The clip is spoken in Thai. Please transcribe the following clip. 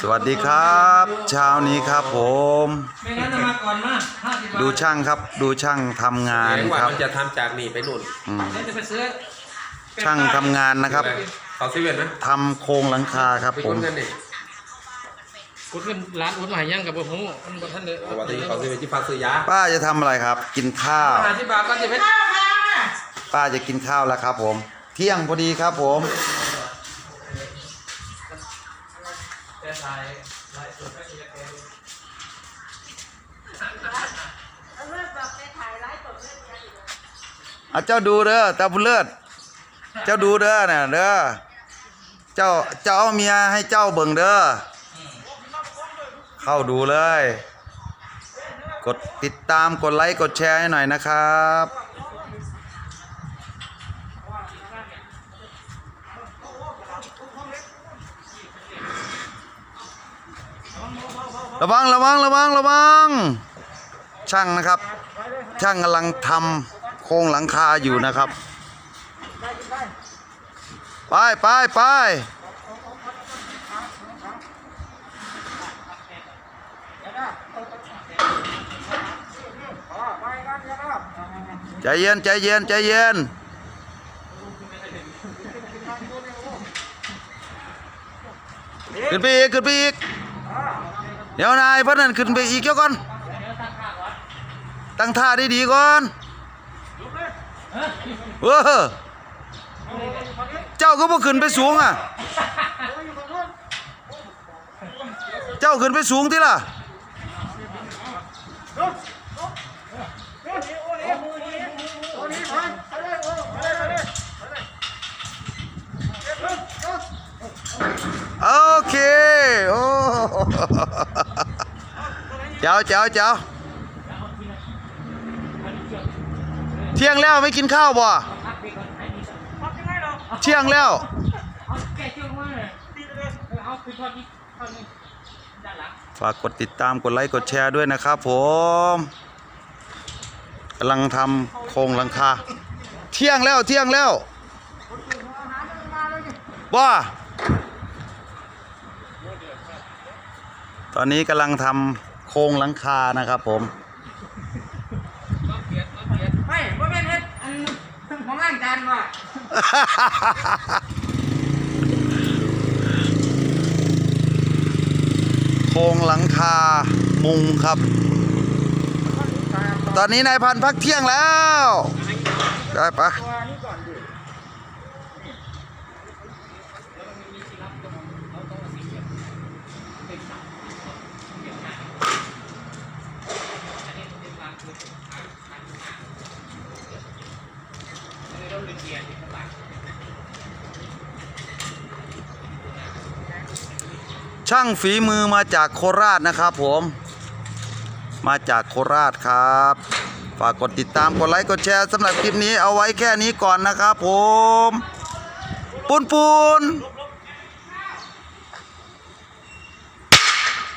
สวัสดีครับ เช้านี้ครับผม ไม่งั้นจะมาก่อนมาห้าสิบบาทดูช่างครับดูช่างทำงานแสดงว่าครับมันจะทำจากนี่ไปนู่นอืมเดี๋ยวจะไปซื้อช่างทำงานนะครับเขาเซเว่นนะทำโครงหลังคาครับไปผคุ้มนกันนี่กูขึ้นร้านอุ้นมายังกับบ่ฮู้มันบ่ทันเลยเอาว่าที่เขาเซเว่นที่ฟังซื้อยาป้าจะทำอะไรครับ กินข้าว ห้าสิบบาทก็จะไปป้าจะกินข้าวแล้วครับผม เที่ยงพอดีครับผม แต่ถ่ายถ่ายสดก็จะแกเอาเจ้าดูเด้อตาบุญเลิศเจ้าดูเด้อน่ะเด้อเจ้าเจ้าเอาเมียให้เจ้าเบิ่งเด้อเข้าดูเลย กดติดตามกดไลค์กดแชร์ให้หน่อยนะครับ ระวังระวังระวังระวัง ช่างนะครับ ช่างกำลังทำโครงหลังคาอยู่นะครับ ไปไปไปใจเย็นใจเย็นใจเย็นขึ้นไปอีกขึ้นไปอีก เดี๋ยวนายพระนั่นขึ้นไปอีกเจ้าก่อน ตั้งท่าได้ดีก่อนเออเจ้าก็บ่ขึ้นไปสูงอะ เจ้าขึ้นไปสูงที่ล่ะโอเค โอ้ เจ้าเจ้าเจ้าเที่ยงแล้วไม่กินข้าวบ่เที่ยงแล้วฝากกดติดตามกดไลค์กดแชร์ด้วยนะครับผมกำลังทำโครงลังคา เที่ยงแล้วเที่ยงแล้วบ่ตอนนี้กำลังทำ ครงหลังคานะครับผมไม่บ่แม่นเฮ็ดอันของล้างจานว่ะโครงหลังคามุงครับ ตอนนี้นายพันธุ์พักเที่ยงแล้ว ได้ปะ ช่างฝีมือมาจากโคราชนะครับผม มาจากโคราชครับ ฝากกดติดตามกดไลค์กดแชร์สำหรับคลิปนี้เอาไว้แค่นี้ก่อนนะครับผมปูนปูน